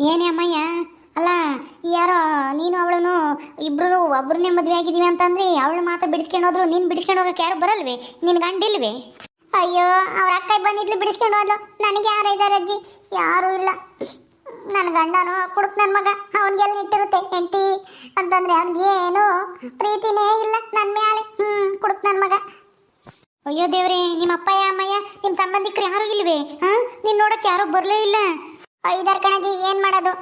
ಏನೇ ಅಮ್ಮಯ್ಯ? ಅಲ್ಲ, ಯಾರೋ, ನೀನು ಅವಳನು ಇಬ್ಬರು ಒಬ್ಬರನ್ನೇ ಮದುವೆ ಆಗಿದ್ದೀವಿ ಅಂತಂದ್ರೆ ಅವಳು ಮಾತ್ರ ಬಿಡಿಸ್ಕೊಂಡು ಹೋದ್ರು, ನೀನು ಬಿಡಿಸ್ಕೊಂಡು ಹೋಗಕ್ಕೆ ಯಾರು ಬರಲ್ವೇ? ನಿನ್ ಗಂಡಿಲ್ವೇ? ಅಯ್ಯೋ, ಅವ್ರ ಅಕ್ಕ ಬಂದಿದ್ಲು ಬಿಡಿಸ್ಕೊಂಡು ಹೋದ್ಲು. ನನಗೆ ಯಾರು ಇದ್ದಾರೆ ಅಜ್ಜಿ? ಯಾರೂ ಇಲ್ಲ. ನನ್ನ ಗಂಡನು ಕುಡುಕ್ ನನ್ನ ಮಗ. ಅವನಿಗೆ ಎಲ್ಲಿ ನಿಟ್ಟಿರುತ್ತೆ ಹೆಂಡತಿ? ಅಂತಂದ್ರೆ ಅವ್ನಿಗೇನು ಪ್ರೀತಿನೇ ಇಲ್ಲ ನನ್ನ ಮ್ಯಾಲೆ. ಹ್ಮ್, ಕುಡುಕ್ ನನ್ನ ಮಗ. ಅಯ್ಯೋ ದೇವ್ರೆ ನಿಮ್ಮ ಅಪ್ಪಯ್ಯ ಅಮ್ಮಯ್ಯ ನಿಮ್ಮ ಸಂಬಂಧಿಕರು ಯಾರು ಇಲ್ವೇ? ಹಾ? ನೀನ್ ನೋಡಕ್ ಯಾರು ಬರಲೇ ಇಲ್ಲ. ಐದಾರು ಕಣಜಿ, ಏನ್ ಮಾಡೋದು?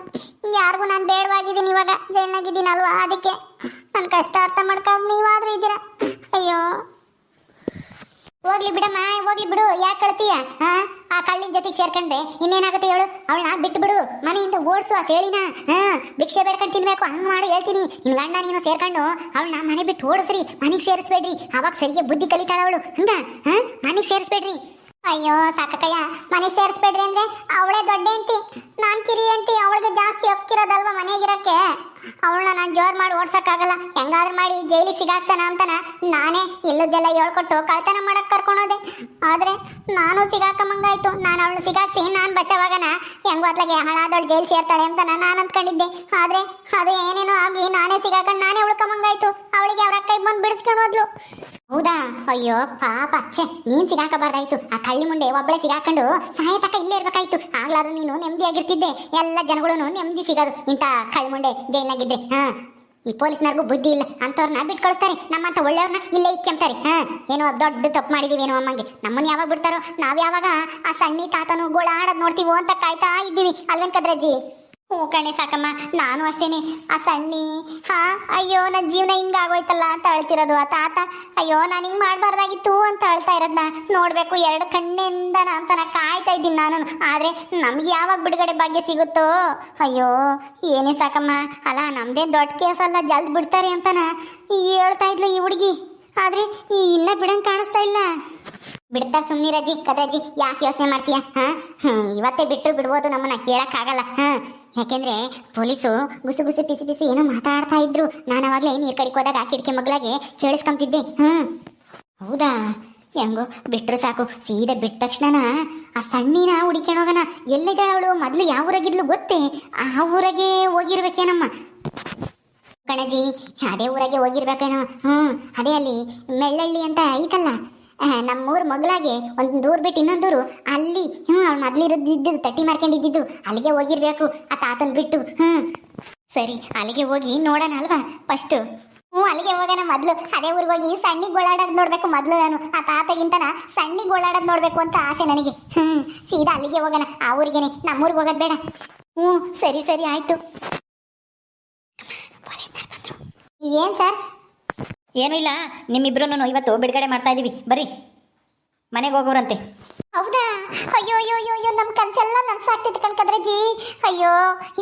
ಯಾರಿಗೂ ನಾನು ಬೇಡವಾಗಿದ್ದೀನಿ ಇವಾಗ. ಜೈಲ್ನಾಗಿದ್ದೀನಲ್ವಾ ಅದಕ್ಕೆ? ನನ್ನ ಕಷ್ಟ ಅರ್ಥ ಮಾಡ್ಕೊಂಡು ನೀವಾದ್ರೂ ಇದ್ದೀರಾ? ಅಯ್ಯೋ. ಹೋಗ್ಲಿ ಬಿಡಮ್ಮ, ಹೋಗ್ಲಿ ಬಿಡು. ಯಾಕೆ ಕಳ್ತೀಯ? ಹಾ? ಆ ಕಳ್ಳಿನ ಜೊತೆಗೆ ಸೇರ್ಕೊಂಡ್ರೆ ಇನ್ನೇನಾಗುತ್ತೆ ಹೇಳು? ಅವಳನ್ನ ಬಿಟ್ಟು ಬಿಡು. ಮನೆಯಿಂದ ಓಡಿಸು ಆ ಸೇಳಿನ. ಹಾ? ಭಿಕ್ಷೆ ಬೇಡ್ಕೊಂಡು ತಿನ್ಬೇಕು. ಹಂಗ್ ಮಾಡಿ, ಹೇಳ್ತೀನಿ. ನಿನ್ ಗಂಡ ನೀನು ಸೇರ್ಕೊಂಡು ಅವಳನ್ನ ಮನೆ ಬಿಟ್ಟು ಓಡಿಸ್ರಿ. ಮನೆಗೆ ಸೇರಿಸ್ಬೇಡ್ರಿ. ಅವಾಗ ಸರಿಗೆ ಬುದ್ಧಿ ಕಲಿತಾಳ ಅವಳು. ಹಂಗ? ಹಾ? ಮನೆಗೆ ಸೇರಿಸ್ಬೇಡ್ರಿ. ಅಯ್ಯೋ, ಸಾಕಕ್ಕಯ್ಯ. ಮನೆಗೆ ಸೇರಿಸ್ಬೇಡ್ರಿ ಅಂದ್ರೆ ಅವಳೇ ದೊಡ್ಡ ಹೆಂಡತಿ. ನಾನ್ ಕಿರಿ ಹೆಂಡತಿ, ಅವಳಿಗೆ ಜಾಸ್ತಿ ಹಕ್ಕಿರೋದಲ್ವಾ ಮನೆಗಿರಕ್ಕೆ? ಅವಳನ್ನ ನಾನು ಜೋರ್ ಮಾಡಿ ಓಡ್ಸಕ್ಕಾಗಲ್ಲ. ಹೆಂಗಾದ್ರೂ ಮಾಡಿ ಜೈಲಿಗೆ ಸಿಗಾಕ್ಸನ ಅಂತಾನ ನಾನೇ ಇಲ್ಲದೆಲ್ಲ ಹೇಳ್ಕೊಟ್ಟು ಕಳ್ತನ ಮಾಡಕ್ ಕರ್ಕೊಂಡೋದೆ. ಆದ್ರೆ ನಾನು ಸಿಗಾಕಮ್ಮಂಗಾಯ್ತು. ನಾನು ಅವಳು ಸಿಗಾಕ್ಸಿ, ನಾನು ಹೆಂಗ್ ಹೊತ್ಲಾಗೆ ಹಣಾದವಳು ಜೈಲ್ ಸೇರ್ತಾಳೆ ಅಂತ ನಾನು ಅಂದ್ಕೊಂಡಿದ್ದೆ. ಆದ್ರೆ ಅದು ಏನೇನೋ ಆಗಿ ನಾನೇ ಸಿಗಾಕೊಂಡು ನಾನೇ ಉಳ್ಕೊಂಬಂಗಾಯ್ತು ಅವಳಿಗೆ ಅವರ ಅಕ್ಕ ಬಂದು ಬಿಡಿಸ್ಕೊಂಡು ಹೋದ್ಲು. ಹೌದಾ? ಅಯ್ಯೋ, ಪಾಪ. ಛೆ, ನೀನ್ ಸಿಗಾಕಬಾರ್ದಾಯ್ತು. ಆ ಕಳ್ಳಿ ಮುಂಡೆ ಒಬ್ಬಳೆ ಸಿಗಾಕೊಂಡು ಸಾಯತಕ್ಕ ಇಲ್ಲೇ ಇರ್ಬೇಕಾಯ್ತು. ಆಗ್ಲಾದ್ರೂ ನೀನು ನೆಮ್ಮದಿ ಆಗಿರ್ತಿದ್ದೆ ಎಲ್ಲ ಜನಗಳು ನೆಮ್ಮದಿ ಸಿಗೋದು. ಇಂಥ ಕಳ್ಳಿ ಮುಂಡೆ ಆಗಿದ್ದೆ ಹಾ? ಈ ಪೊಲೀಸ್ನವ್ರಿಗೂ ಬುದ್ಧಿ ಇಲ್ಲ. ಅಂತವ್ರನ್ನ ಬಿಟ್ಟು ಕಳಿಸ್ತಾರೆ ನಮ್ಮಂತ ಒಳ್ಳೆಯವ್ರನ್ನ ಇಲ್ಲೇ ಇಕ್ಕೆಂತಾರೆ ಹಾ? ಏನೋ ದೊಡ್ಡ ತಪ್ಪು ಮಾಡಿದೀವಿ ಏನೋ ಅಮ್ಮಂಗೆ. ನಮ್ಮನ್ನ ಯಾವಾಗ ಬಿಡ್ತಾರೋ? ನಾವು ಯಾವಾಗ ಆ ಸಣ್ಣಿ ತಾತನು ಗೋಳಾಡೋದು ನೋಡ್ತೀವೋ ಅಂತ ಕಾಯ್ತಾ ಇದ್ದೀವಿ. ಅಲ್ವೇನ್ ಕದ್ರಜ್ಜಿ? ಹ್ಞೂ ಕಣೆ ಸಾಕಮ್ಮ, ನಾನು ಅಷ್ಟೇನೆ. ಆ ಸಣ್ಣಿ, ಹಾ, ಅಯ್ಯೋ ನನ್ನ ಜೀವನ ಹಿಂಗಾಗೋಯ್ತಲ್ಲ ಅಂತ ಅಳ್ತಿರೋದು. ಆ ತಾತ, ಅಯ್ಯೋ, ನಾನು ಹಿಂಗೆ ಮಾಡಬಾರ್ದಾಗಿತ್ತು ಅಂತ ಅಳ್ತಾ ಇರೋದನ್ನ ನೋಡಬೇಕು, ಎರಡು ಕಣ್ಣಿಂದ ಅಂತ ನಾ ಕಾಯ್ತಾ ಇದ್ದೀನಿ ನಾನು ಆದರೆ ನಮ್ಗೆ ಯಾವಾಗ ಬಿಡುಗಡೆ ಭಾಗ್ಯ ಸಿಗುತ್ತೋ? ಅಯ್ಯೋ, ಏನೇ ಸಾಕಮ್ಮ. ಅಲ್ಲ ನಮ್ಮದೇನು ದೊಡ್ಡ ಕೇಸಲ್ಲ ಜಲ್ದಿ ಬಿಡ್ತಾರೆ ಅಂತನ. ಹೇಳ್ತಾ ಇದ್ಲು ಈ ಹುಡುಗಿ. ಆದರೆ ಇನ್ನ ಬಿಡಂಗೆ ಕಾಣಿಸ್ತಾ ಇಲ್ಲ. ಬಿಡ್ತಾ ಸುಮ್ಮನಿರಜ್ಜಿ ಕದ್ರಜ್ಜಿ ಯಾಕೆ ಯೋಚನೆ ಮಾಡ್ತೀಯ? ಹಾ? ಇವತ್ತೇ ಬಿಟ್ಟರು ಬಿಡ್ಬೋದು ನಮ್ಮನ್ನ ಕೇಳಕ್ಕಾಗಲ್ಲ. ಹಾ? ಯಾಕೆಂದ್ರೆ ಪೊಲೀಸು ಗುಸು ಗುಸು ಪಿಸಿ ಪಿಸಿ ಏನೋ ಮಾತಾಡ್ತಾ ಇದ್ರು. ನಾನು ಅವಾಗಲೇ ನೀರ್ ಕಡಿಕ್ ಹೋದಾಗ ಕಿಟಕಿ ಮಗ್ಲಾಗೆ ಕೇಳಿಸ್ಕೊಂತಿದ್ದೆ ಹ್ಮ್ ಹೌದಾ? ಹೆಂಗೋ ಬಿಟ್ಟರು ಸಾಕು. ಸೀದಾ ಬಿಟ್ಟ ತಕ್ಷಣ ಆ ಸಣ್ಣಿನ ಹುಡಿಕೊಂಡು ಹೋಗೋಣ ಎಲ್ಲಿದ್ದಾಳೆ ಅವಳು? ಮೊದಲು ಯಾವ ಊರಾಗಿದ್ಲು ಗೊತ್ತೇ? ಆ ಊರಾಗೆ ಹೋಗಿರ್ಬೇಕೇನಮ್ಮ? ಕಣಜಿ ಅದೇ ಊರಾಗೆ ಹೋಗಿರ್ಬೇಕೇನೋ? ಹ್ಮ್, ಅದೇ ಅಲ್ಲಿ, ಮೆಳ್ಳಳ್ಳಿ ಅಂತ ಐತಲ್ಲ? ನಮ್ಮೂರ್ ಮಗಳಾಗೆ ಒಂದು ದೂರ ಬಿಟ್ಟು ಇನ್ನೊಂದೂರು, ಅಲ್ಲಿ ಹ್ಞೂ ಅವ್ಳು ಮೊದಲಿರೋದಿದ್ದು ತಟ್ಟಿ ಮಾರ್ಕೊಂಡಿದ್ದು ಅಲ್ಲಿಗೆ ಹೋಗಿರ್ಬೇಕು, ಆ ತಾತನ ಬಿಟ್ಟು ಹ್ಞೂ ಸರಿ, ಅಲ್ಲಿಗೆ ಹೋಗಿ ನೋಡೋಣ ಅಲ್ವಾ ಫಸ್ಟು ಹ್ಞೂ ಅಲ್ಲಿಗೆ ಹೋಗೋಣ ಮೊದಲು. ಅದೇ ಊರಿಗೆ ಹೋಗಿ ಸಣ್ಣಿಗೆ ಗೋಳಾಡೋದು ನೋಡಬೇಕು ಮೊದಲು ನಾನು. ಆ ತಾತಗಿಂತನ ಸಣ್ಣಿಗೆ ಗೋಳಾಡೋದು ನೋಡಬೇಕು ಅಂತ ಆಸೆ ನನಗೆ. ಹ್ಞೂ ಸೀದಾ ಅಲ್ಲಿಗೆ ಹೋಗೋಣ, ಆ ಊರಿಗೆನೆ. ನಮ್ಮೂರಿಗೆ ಹೋಗೋದು ಬೇಡ. ಹ್ಞೂ ಸರಿ ಸರಿ, ಆಯಿತು. ಏನು ಸರ್? ಏನೂ ಇಲ್ಲ ನಿಮ್ಮಿಬ್ರು ಇವತ್ತು ಬಿಡುಗಡೆ ಮಾಡ್ತಾ ಇದ್ದೀವಿ ಬರ್ರಿ. ಮನೆಗೆ ಹೋಗೋರಂತೆ. ಹೌದಾ? ಅಯ್ಯೋ ಅಯ್ಯೋ ಅಯ್ಯೋ ಅಯ್ಯೋ ನಮ್ಮ ಕನ್ಸೆಲ್ಲ ನನ್ಸಾಗ್ತಿತ್ತು ಜೀ ಅಯ್ಯೋ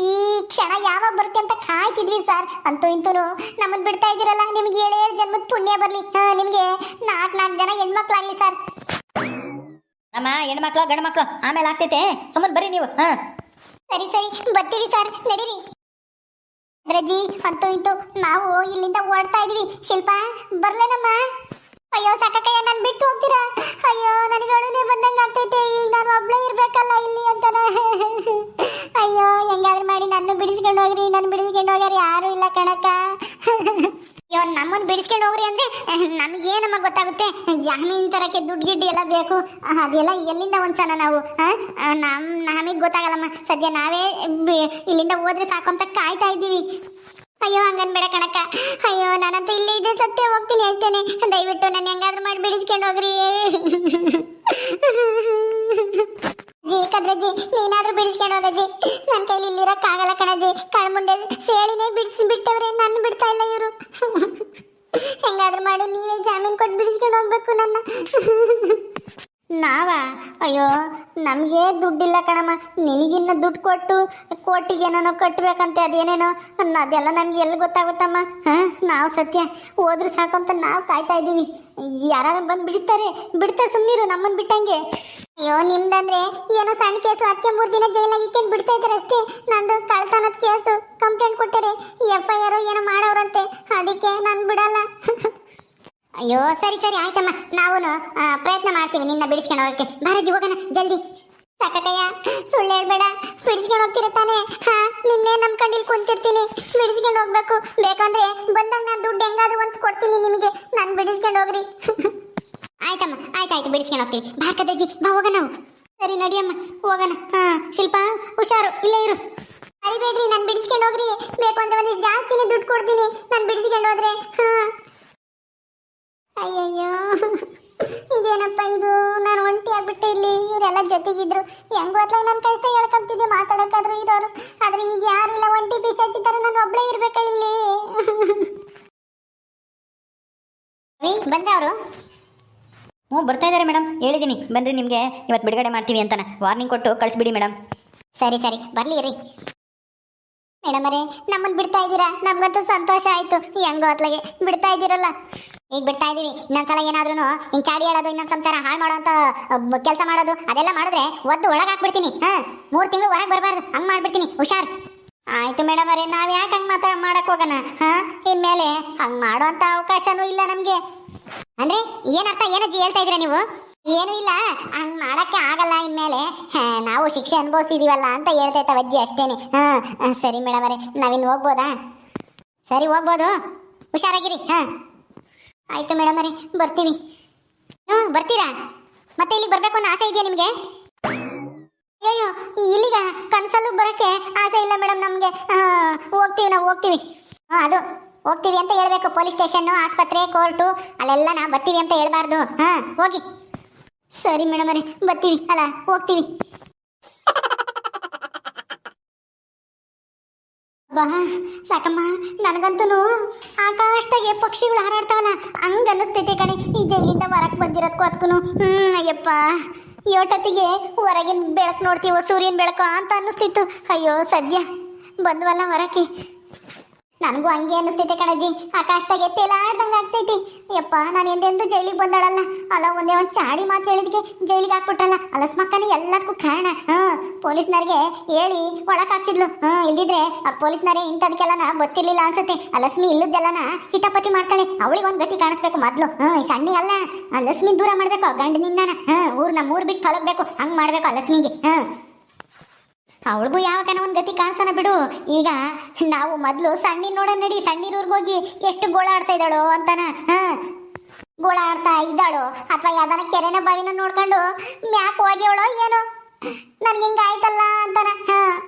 ಈ ಕ್ಷಣ ಯಾವಾಗ ಬರುತ್ತೆ ಅಂತ ಕಾಯ್ತಿದ್ವಿ ಸರ್. ಅಂತೂ ಇಂತೂ ನಮ್ಮನ್ನು ಬಿಡ್ತಾ ಇದ್ದೀರಲ್ಲ ನಿಮ್ಗೆ ಏಳೇಳು ಜನ್ಮದ ಪುಣ್ಯ ಬರಲಿ. ನಿಮಗೆ ನಾಲ್ಕು ನಾಲ್ಕು ಜನ ಹೆಣ್ಮಕ್ಳಾಗ್ಲಿ ಸರ್. ನಮ್ಮ ಹೆಣ್ಮಕ್ಳು ಗಂಡು ಮಕ್ಳು ಆಮೇಲೆ ಆಗ್ತೈತೆ. ಸುಮ್ಮನೆ ಬರ್ರಿ ನೀವು. ಹಾಂ. ಸರಿ ಸರಿ ಬರ್ತೀವಿ ಸರ್. ನಡೀರಿ. ರಜಿ ಅಂತೂ ಇಂತೂ ನಾವು ಇಲ್ಲಿಂದ ಓಡ್ತಾ ಇದೀವಿ. ಶಿಲ್ಪ, ಬರ್ಲೇನಮ್ಮ? ಅಯ್ಯೋ, ಸಾಕಕ್ಕಯ್ಯ, ನಾನು ಬಿಟ್ಟು ಹೋಗ್ತೀರಾ? ಅಯ್ಯೋ, ನನಗೆ ಅಳುನೇ ಬಂದಂಗೆ ಆಗ್ತೈತೆ. ಈಗ ನಾನು ಒಬ್ಳೇ ಇರ್ಬೇಕಲ್ಲ ಇಲ್ಲಿ ಅಂತಾನೆ. ಅಯ್ಯೋ, ಹೆಂಗಾದ್ರೂ ಮಾಡಿ ನನ್ನ ಬಿಡಿಸ್ಕೊಂಡು ಹೋಗ್ರಿ ನನ್ನ ಬಿಡಿಸ್ಕೊಂಡು ಹೋಗ್ಯಾರ ಯಾರು ಇಲ್ಲ ಕಣಕ್ಕ. ಅಯ್ಯೋ ನಮ್ಮನ್ನ ಬಿಡಿಸ್ಕೊಂಡು ಹೋಗ್ರಿ ಅಂದ್ರೆ ನಮಗೇನಮ್ಮ ಗೊತ್ತಾಗುತ್ತೆ? ಜಾಮೀನ್ ತರಕ್ಕೆ ದುಡ್ಡು ಗಿಡ್ಡು ಎಲ್ಲ ಬೇಕು. ಅದೆಲ್ಲ ಎಲ್ಲಿಂದ ಒಂದ್ಸಲ ನಾವು ನಮ್, ನಮಗೆ ಗೊತ್ತಾಗಲ್ಲಮ್ಮ. ಸದ್ಯ ನಾವೇ ಇಲ್ಲಿಂದ ಹೋದ್ರೆ ಸಾಕು ಅಂತ ಕಾಯ್ತಾ ಇದ್ದೀವಿ. ಅಯ್ಯೋ, ಹಂಗನ್ಬೇಡ ಕಣಕ್ಕ. ಅಯ್ಯೋ, ನಾನಂತ ಇಲ್ಲಿ ಇದೆ ಸತ್ಯ ಹೋಗ್ತೀನಿ ಅಷ್ಟೇನೆ. ದಯವಿಟ್ಟು ನನ್ನ ಹೆಂಗಾದ್ರೂ ಮಾಡಿ ಬಿಡಿಸ್ಕೊಂಡು ಹೋಗ್ರಿ. ಜಿ ಕದ್ರಜ್ಜಿ ನೀನಾದ್ರೂ ಬಿಡಿಸ್ಕೊಂಡು ಹೋಗಜ್ಜಿ ನನ್ನ ಕೈಲಿ ಇಲ್ಲಿರಕ್ಕಾಗಲ್ಲ ಕಣಜ್ಜಿ ಕಳ್ಮುಂಡೆ ಸೇಳಿನೇ ಬಿಡಿಸಿ, ಬಿಟ್ಟವ್ರೆ ನನ್ನ ಬಿಡ್ತಾ ಇಲ್ಲ ಹೆಂಗಾದ್ರೂ ಮಾಡಿ ನೀವೇ ಜಾಮೀನು ಕೊಟ್ಟು ಬಿಡಿಸ್ಕೊಂಡು ಹೋಗ್ಬೇಕು ನನ್ನ. ನಾವ? ಅಯ್ಯೋ, ನಮಗೆ ದುಡ್ಡಿಲ್ಲ ಕಣಮ್ಮ. ನಿನಗಿನ್ನ ದುಡ್ಡು ಕೊಟ್ಟು ಕೋಟಿಗೆ ಏನೇನೋ ಕಟ್ಟಬೇಕಂತೆ ಅದೇನೇನೋ ಅದೆಲ್ಲ ನಮ್ಗೆ ಎಲ್ಲಿ ಗೊತ್ತಾಗುತ್ತಮ್ಮ? ಹಾಂ? ನಾವು ಸತ್ಯ. ಹೋದ್ರೆ ಸಾಕಂತ ನಾವು ಕಾಯ್ತಾ ಇದ್ದೀವಿ. ಯಾರು ಬಂದು ಬಿಡ್ತಾರೆ. ಬಿಡ್ತಾರೆ ಸುಮ್ಮನಿರು ನಮ್ಮನ್ನು ಬಿಟ್ಟಂಗೆ. ಅಯ್ಯೋ, ನಿಮ್ದಂದ್ರೆ ಏನೋ ಸಣ್ಣ ಕೇಸು. ಹಚ್ಚೆ ಮೂರು ದಿನ ಜೈಲಾಗಿ ಇಟ್ಕೊಂಡು ಬಿಡ್ತಾ ಇದ್ದಾರೆ ಅಷ್ಟೇ. ನಂದು ಕಳ್ತನದ ಕೇಸು ಕಂಪ್ಲೇಂಟ್ ಕೊಟ್ಟರೆ. ಎಫ್ ಐ ಆರ್ ಏನೋ ಮಾಡೋರಂತೆ. ಅದಕ್ಕೆ ನಾನು ಬಿಡಲ್ಲ. ಅಯ್ಯೋ, ಸರಿ ಸರಿ, ಆಯ್ತಮ್ಮ. ನಾವು ಪ್ರಯತ್ನ ಮಾಡ್ತೀವಿ ನಿನ್ನ ಬಿಡಿಸ್ಕೊಂಡು ಹೋಗಕ್ಕೆ. ಬಾರಜ್ಜಿ ಹೋಗೋಣ, ಜಲ್ದಿ. ಸಕಟಯ್ಯ ಸುಳ್ಳು ಹೇಳ್ಬೇಡ. ಬಿಡಿಸ್ಕೊಂಡು ಹೋಗ್ತಿರ ತಾನೆ? ಹಾ, ನಿನ್ನೆ ನಂಬ್ಕೊಂಡು ಇಲ್ಲಿ ಕುಂತಿರ್ತೀನಿ. ಬಿಡಿಸ್ಕೊಂಡು ಹೋಗ್ಬೇಕು. ಬೇಕಂದ್ರೆ ಬಂದಾಗ ನಾನು ದುಡ್ಡು ಹೆಂಗಾದ್ರೂ ಒಂದ್ಸ್ ಕೊಡ್ತೀನಿ ನಿಮಗೆ. ನಾನು ಬಿಡಿಸ್ಕೊಂಡು ಹೋಗ್ರಿ. ಆಯ್ತಮ್ಮ, ಆಯ್ತಾಯ್ತು, ಬಿಡಿಸ್ಕೊಂಡು ಹೋಗ್ತೀವಿ. ಬಾ ಕದಜ್ಜಿ, ಬಾ, ಹೋಗೋಣ ನಾವು. ಸರಿ, ನಡಿಯಮ್ಮ, ಹೋಗೋಣ. ಹಾ, ಶಿಲ್ಪ, ಹುಷಾರು, ಇಲ್ಲೇ ಇರು. ಅರಿಬೇಡ್ರಿ ನಾನು ಬಿಡಿಸ್ಕೊಂಡು ಹೋಗ್ರಿ. ಬೇಕು ಅಂದ್ರೆ ಒಂದಿಷ್ಟು ಜಾಸ್ತಿನೇ ದುಡ್ಡು ಕೊಡ್ತೀನಿ. ನಾನು ಬಿಡಿಸ್ಕೊಂಡು ಹೋದ್ರೆ, ಹಾ. ಅಯ್ಯಯ್ಯೋ. ಇದೇನಪ್ಪ ಇದು? ನಾನು ಒಂಟಿ ಆಗ್ಬಿಟ್ಟೆ ಇಲ್ಲಿ. ಇವರೆಲ್ಲ ಜೊತೆಗಿದ್ರು. ಹೆಂಗ್ ಹೊತ್ಲಾಗ ನನ್ನ ಕಷ್ಟ ಹೇಳ್ಕೊಂತಿದ್ದೆ ಮಾತಾಡೋಕ್ಕಾದ್ರೂ ಇರೋರು. ಆದ್ರೆ ಈಗ ಯಾರು ಇಲ್ಲ, ಒಂಟಿ ಬೀಚ್ ಹಚ್ಚಿದ್ದಾರೆ, ನಾನು ಒಬ್ಳೇ ಇರ್ಬೇಕಾ ಇಲ್ಲಿ? ಬಂದ್ರೆ ಅವರು? ಹ್ಞೂ, ಬರ್ತಾ ಇದ್ದಾರೆ ಮೇಡಮ್. ಹೇಳಿದ್ದೀನಿ. ಬನ್ರಿ ನಿಮಗೆ. ಇವತ್ತು ಬಿಡುಗಡೆ ಮಾಡ್ತೀವಿ ಅಂತಾನೆ. ವಾರ್ನಿಂಗ್ ಕೊಟ್ಟು ಕಳಿಸ್ಬಿಡಿ ಮೇಡಮ್. ಸರಿ ಸರಿ. ಬರಲಿ ರೀ. ಮೇಡಮ್ ಅವರೇ ನಮ್ಮನ್ನ ಬಿಡ್ತಾ ಇದ್ದೀರಾ? ನಮ್ಗಂತೂ ಸಂತೋಷ ಆಯ್ತು. ಹೆಂಗೋ ಅತ್ಲಗೆ ಬಿಡ್ತಾ ಇದ್ದೀರಲ್ಲ? ಈಗ ಬಿಡ್ತಾ ಇದೀವಿ ಇನ್ನೊಂದ್ಸಲ ಏನಾದ್ರೂ ಹಿಂಗ್ ಚಾಡಿ ಹೇಳೋದು, ಇನ್ನೊಂದ್ ಸಂಸಾರ ಹಾಳು ಮಾಡೋಂತ ಕೆಲಸ ಮಾಡೋದು, ಅದೆಲ್ಲ ಮಾಡಿದ್ರೆ ಒದ್ದು ಒಳಗೆ ಹಾಕ್ಬಿಡ್ತೀನಿ. ಹಾ, ಮೂರು ತಿಂಗಳು ಹೊರಗೆ ಬರಬಾರ್ದು. ಹಂಗ್ ಮಾಡ್ಬಿಡ್ತೀನಿ. ಹುಷಾರ್. ಆಯ್ತು ಮೇಡಮ್ ಅವರೇ ನಾವ್ ಯಾಕೆ ಹಂಗ್ ಮಾತಾ, ಮಾಡಕ್ ಹೋಗೋಣ? ಹಾ? ಇನ್ಮೇಲೆ ಹಂಗ್ ಮಾಡುವಂಥ ಅವಕಾಶನೂ ಇಲ್ಲ ನಮ್ಗೆ. ಅಂದ್ರೆ ಏನರ್ಥ ಏನಜ್ಜಿ ಹೇಳ್ತಾ ಇದ್ದೀರಾ ನೀವು? ಏನು ಇಲ್ಲ ಹಂಗ್ ಮಾಡಕ್ಕೆ ಆಗಲ್ಲ ಇನ್ಮೇಲೆ. ನಾವು ಶಿಕ್ಷೆ ಅನುಭವಿಸಿದೀವಲ್ಲ ಅಂತ ಹೇಳ್ತಾ ಅಜ್ಜಿ ಅಷ್ಟೇನೆ. ಹಾ ಹಾ, ಸರಿ ಮೇಡಮ್ ಅವರೇ ನಾವಿನ್ನು ಹೋಗ್ಬೋದಾ? ಸರಿ ಹೋಗ್ಬೋದು. ಹುಷಾರಾಗಿರಿ ಹಾ. ಆಯ್ತು ಮೇಡಮ್ ಅವರೇ ಬರ್ತೀವಿ. ಹ್ಞೂ ಬರ್ತೀರಾ? ಮತ್ತೆ ಇಲ್ಲಿಗೆ ಬರಬೇಕು ಅನ್ನೋ ಆಸೆ ಇದೆಯಾ ನಿಮಗೆ? ಅಯ್ಯೋ ಇಲ್ಲಿಗ? ಕನಸಲ್ಲೂ ಬರೋಕ್ಕೆ ಆಸೆ ಇಲ್ಲ ಮೇಡಮ್ ನಮಗೆ. ಹೋಗ್ತೀವಿ ನಾವು ಹೋಗ್ತೀವಿ. ಹಾಂ ಅದು ಹೋಗ್ತೀವಿ ಅಂತ ಹೇಳ್ಬೇಕು. ಪೊಲೀಸ್ ಸ್ಟೇಷನ್ನು ಆಸ್ಪತ್ರೆ ಕೋರ್ಟು ಅಲ್ಲೆಲ್ಲ ನಾವು ಬರ್ತೀವಿ ಅಂತ ಹೇಳ್ಬಾರ್ದು. ಹಾಂ ಹೋಗಿ. ಸರಿ ಮೇಡಮ್ ಅವರೇ, ಬರ್ತೀವಿ. ಅಲ್ಲ, ಹೋಗ್ತೀವಿ. ಬಾ ಸಾಕಮ್ಮ. ನನಗಂತೂ ಆಕಾಶದಾಗೆ ಪಕ್ಷಿಗಳು ಹಾರಾಡ್ತಾವಲ್ಲ, ಹಂಗ ಅನ್ನಿಸ್ತೈತೆ ಕಣೆ. ಈ ಜೈಲಿಂದ ಹೊರಕ್ ಬಂದಿರೋದಕ್ಕೂ ಅದಕ್ಕೂ ಹ್ಮ್, ಅಯ್ಯಪ್ಪ. ಏಟೊತ್ತಿಗೆ ಹೊರಗಿನ ಬೆಳಕು ನೋಡ್ತೀವೋ, ಸೂರ್ಯನ ಬೆಳಕು ಅಂತ ಅನ್ನಿಸ್ತಿತ್ತು. ಅಯ್ಯೋ, ಸದ್ಯ. ಬಂದ್ವಲ್ಲ ಹೊರಕ್ಕೆ. ನನಗೂ ಹಂಗೆ ಅನ್ನಿಸ್ತೈತೆ ಕಣಜ್ಜಿ. ಆಕಾಶದಾಗೆ ತೇಲಾಡ್ದಂಗೆ ಆಗ್ತೈತಿ. ಯಪ್ಪ, ನಾನು ಎಂದೆಂದು ಜೈಲಿಗೆ ಬಂದಾಳಲ್ಲ. ಅಲ್ಲ, ಒಂದೇ ಒಂದು ಚಾಡಿ ಮಾತು ಹೇಳಿದ್ಕೆ ಜೈಲಿಗೆ ಹಾಕ್ಬಿಟ್ರಲ್ಲ. ಅಲಸ್ಮಕ್ಕನೇ ಎಲ್ಲದಕ್ಕೂ ಕಾರಣ. ಹಾಂ ಪೊಲೀಸ್ನವ್ರಿಗೆ ಹೇಳಿ ಒಳಗೆ ಹಾಕ್ಸಿದ್ಲು. ಹಾಂ, ಇಲ್ದಿದ್ರೆ ಆ ಪೊಲೀಸ್ನವರೇ ಇಂಥದಕ್ಕೆಲ್ಲನ ಗೊತ್ತಿರಲಿಲ್ಲ ಅನ್ಸುತ್ತೆ. ಅಲಸ್ಮಿ ಇಲ್ಲದ್ದೆಲ್ಲನ ಕಿತಾಪತಿ ಮಾಡ್ತಾಳೆ. ಅವಳಿಗೆ ಒಂದು ಗತಿ ಕಾಣಿಸ್ಬೇಕು ಮೊದಲು. ಹಾಂ ಸಣ್ಣ ಅಲ್ಲ. ಅಲಸ್ಮಿ ದೂರ ಮಾಡಬೇಕು ಗಂಡನಿಂದನ ಹಾಂ ಊರು ನಮ್ಮ ಊರು ಬಿಟ್ಟು ತೊಲಗಬೇಕು ಹಂಗೆ ಮಾಡಬೇಕು ಅಲಸ್ಮಿಗೆ. ಹಾಂ. ಅವಳಿಗೂ ಯಾವಾಗನ ಒಂದು ಗತಿ ಕಾಣಿಸೋಣ ಬಿಡು. ಈಗ ನಾವು ಮೊದಲು ಸಣ್ಣ ನೋಡ ನಡಿ, ಸಣ್ಣಿರೂರ್ಗೆ ಹೋಗಿ ಎಷ್ಟು ಗೋಳಾಡ್ತಾ ಇದ್ದಾಳೋ ಅಂತಾನ. ಗೋಳ ಗೋಳಾಡ್ತಾ ಇದ್ದಾಳು? ಅಥವಾ ಯಾವ್ದಾನ ಕೆರೆನ ಬಾವಿನ ನೋಡ್ಕೊಂಡು ಮ್ಯಾಕ್ ಹೋಗ್ಯವಳೋ ಏನೋ? ನನ್ಗೆ ಹಿಂಗ ಆಯ್ತಲ್ಲ ಅಂತಾನ. ಹಾಂ.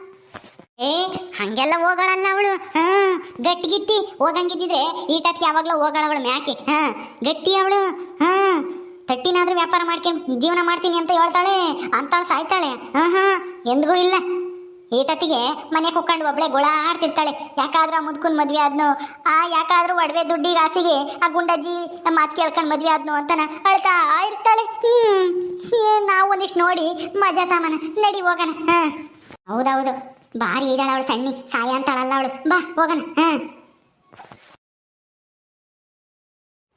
ಏ, ಹಂಗೆಲ್ಲ ಹೋಗಳಲ್ಲ ಅವಳು. ಹಾ. ಗಟ್ಟಿಗಿಟ್ಟಿ ಹೋಗಂಗಿದ್ದಿದ್ರೆ ಈಟಕ್ಕೆ ಯಾವಾಗಲೂ ಹೋಗಳ ಅವಳು ಮ್ಯಾಕೆ. ಹಾಂ. ಗಟ್ಟಿ ಅವಳು. ಹಾಂ. ತಟ್ಟಿನಾದ್ರೂ ವ್ಯಾಪಾರ ಮಾಡ್ಕೊಂಡು ಜೀವನ ಮಾಡ್ತೀನಿ ಅಂತ ಹೇಳ್ತಾಳೆ. ಅಂತಾಳು ಸಾಯ್ತಾಳೆ. ಹಾಂ ಹಾಂ ಎಂದಿಗೂ ಇಲ್ಲ. ಈಟತ್ತಿಗೆ ಮನೆ ಕುಕ್ಕೊಂಡು ಒಬ್ಳೆ ಗುಳ ಆಡ್ತಿರ್ತಾಳೆ ಯಾಕಾದ್ರೂ ಆ ಮುದ್ಕನ್ ಮದ್ವೆ ಆದ್ನು? ಆ ಯಾಕಾದ್ರೂ ಒಡವೆ ದುಡ್ಡಿ ರಾಸಿಗೆ ಆ ಗುಂಡಜ್ಜಿ ಮಾತು ಕೇಳ್ಕೊಂಡು ಮದ್ವೆ ಆದ್ನು ಅಂತನ ಅಳ್ತಾ ಇರ್ತಾಳೆ. ಏನ್ ನಾವು ಒಂದಿಷ್ಟು ನೋಡಿ ಮಜಾ ತಾಮನ ನಡಿ ಹೋಗೋಣ ಹಾ ಹೌದೌದು. ಭಾರಿ ಇದಾಳ ಅವಳು ಸಣ್ಣಿ. ಸಾಯ ಅಂತಾಳಲ್ಲ ಅವಳು. ಬಾ ಹೋಗೋಣ ಹಾ